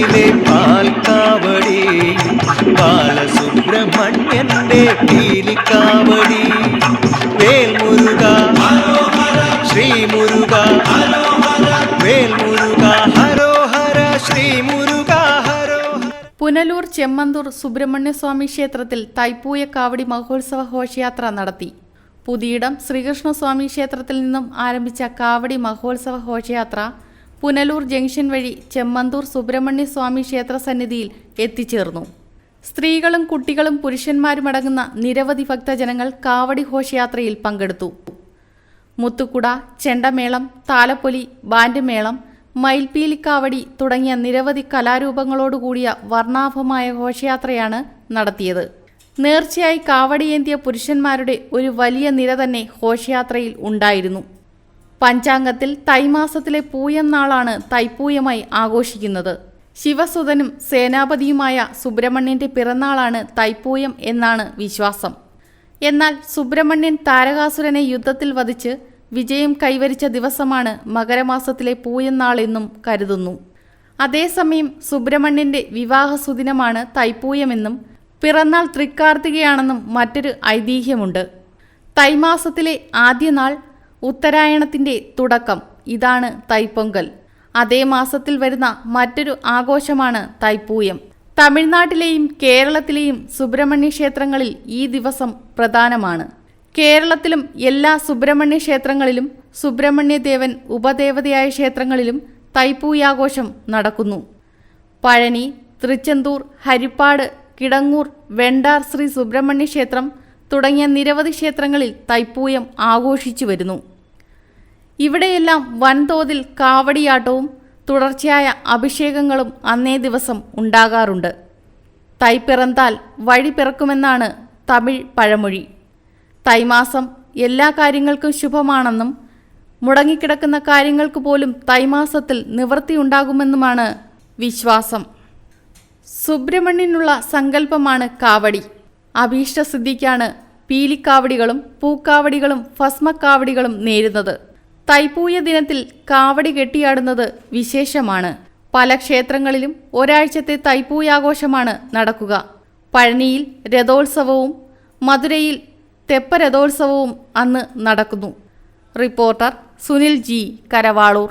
പുനലൂരിലെ പാൽക്കാവടി ബാലസുബ്രഹ്മണ്യന്റെ പീലിക്കാവടി. വേൽമുരുക ശ്രീമുരുക വേൽമുരുക ഹരോഹര ശ്രീമുരുക ഹരോ പുനലൂർ ചെമ്മന്തൂർ സുബ്രഹ്മണ്യസ്വാമി ക്ഷേത്രത്തിൽ തൈപ്പൂയ കാവടി മഹോത്സവ ഘോഷയാത്ര നടത്തി. പുതിയിടം ശ്രീകൃഷ്ണസ്വാമി ക്ഷേത്രത്തിൽ നിന്നും ആരംഭിച്ച കാവടി മഹോത്സവ ഘോഷയാത്ര പുനലൂർ ജംഗ്ഷൻ വഴി ചെമ്മന്തൂർ സുബ്രഹ്മണ്യസ്വാമി ക്ഷേത്ര സന്നിധിയിൽ എത്തിച്ചേർന്നു. സ്ത്രീകളും കുട്ടികളും പുരുഷന്മാരുമടങ്ങുന്ന നിരവധി ഭക്തജനങ്ങൾ കാവടി ഘോഷയാത്രയിൽ പങ്കെടുത്തു. മുത്തുക്കുട ചെണ്ടമേളം താലപ്പൊലി ബാൻഡ് മേളം മയിൽപീലിക്കാവടി തുടങ്ങിയ നിരവധി കലാരൂപങ്ങളോടുകൂടിയ വർണാഭമായ ഘോഷയാത്രയാണ് നടത്തിയത്. നേർച്ചയായി കാവടിയേന്തിയ പുരുഷന്മാരുടെ ഒരു വലിയ നിര തന്നെ ഘോഷയാത്രയിൽ ഉണ്ടായിരുന്നു. പഞ്ചാംഗത്തിൽ തൈമാസത്തിലെ പൂയം നാളാണ് തൈപ്പൂയമായി ആഘോഷിക്കുന്നത്. ശിവസുതനും സേനാപതിയുമായ സുബ്രഹ്മണ്യന്റെ പിറന്നാളാണ് തൈപ്പൂയം എന്നാണ് വിശ്വാസം. എന്നാൽ സുബ്രഹ്മണ്യൻ താരകാസുരനെ യുദ്ധത്തിൽ വധിച്ച് വിജയം കൈവരിച്ച ദിവസമാണ് മകരമാസത്തിലെ പൂയന്നാളെന്നും കരുതുന്നു. അതേസമയം സുബ്രഹ്മണ്യന്റെ വിവാഹ സുദിനമാണ് തൈപ്പൂയമെന്നും പിറന്നാൾ തൃക്കാർത്തികയാണെന്നും മറ്റൊരു ഐതിഹ്യമുണ്ട്. തൈമാസത്തിലെ ആദ്യ നാൾ ഉത്തരായണത്തിന്റെ തുടക്കം. ഇതാണ് തൈപ്പൊങ്കൽ. അതേ മാസത്തിൽ വരുന്ന മറ്റൊരു ആഘോഷമാണ് തൈപ്പൂയം. തമിഴ്നാട്ടിലെയും കേരളത്തിലെയും സുബ്രഹ്മണ്യ ക്ഷേത്രങ്ങളിൽ ഈ ദിവസം പ്രധാനമാണ്. കേരളത്തിലും എല്ലാ സുബ്രഹ്മണ്യ ക്ഷേത്രങ്ങളിലും സുബ്രഹ്മണ്യദേവൻ ഉപദേവതയായ ക്ഷേത്രങ്ങളിലും തൈപ്പൂയാഘോഷം നടക്കുന്നു. പഴനി തൃച്ചെന്തൂർ ഹരിപ്പാട് കിടങ്ങൂർ വെണ്ടാർ ശ്രീ സുബ്രഹ്മണ്യ ക്ഷേത്രം തുടങ്ങിയ നിരവധി ക്ഷേത്രങ്ങളിൽ തൈപ്പൂയം ആഘോഷിച്ചു വരുന്നു. ഇവിടെയെല്ലാം വൻതോതിൽ കാവടിയാട്ടവും തുടർച്ചയായ അഭിഷേകങ്ങളും അന്നേ ദിവസം ഉണ്ടാകാറുണ്ട്. തൈപ്പിറന്താൽ വഴി പിറക്കുമെന്നാണ് തമിഴ് പഴമൊഴി. തൈമാസം എല്ലാ കാര്യങ്ങൾക്കും ശുഭമാണെന്നും മുടങ്ങിക്കിടക്കുന്ന കാര്യങ്ങൾക്ക് പോലും തൈമാസത്തിൽ നിവൃത്തിയുണ്ടാകുമെന്നുമാണ് വിശ്വാസം. സുബ്രഹ്മണ്യനുള്ള സങ്കല്പമാണ് കാവടി. അഭീഷ്ടസിദ്ധിക്കാണ് പീലിക്കാവടികളും പൂക്കാവടികളും ഭസ്മക്കാവടികളും നേരുന്നത്. തൈപ്പൂയ ദിനത്തിൽ കാവടി കെട്ടിയാടുന്നത് വിശേഷമാണ്. പല ക്ഷേത്രങ്ങളിലും ഒരാഴ്ചത്തെ തൈപ്പൂയാഘോഷമാണ് നടക്കുക. പഴനിയിൽ രഥോത്സവവും മധുരയിൽ തെപ്പരഥോത്സവവും അന്ന് നടക്കുന്നു. Reporter Sunil G Karavaloor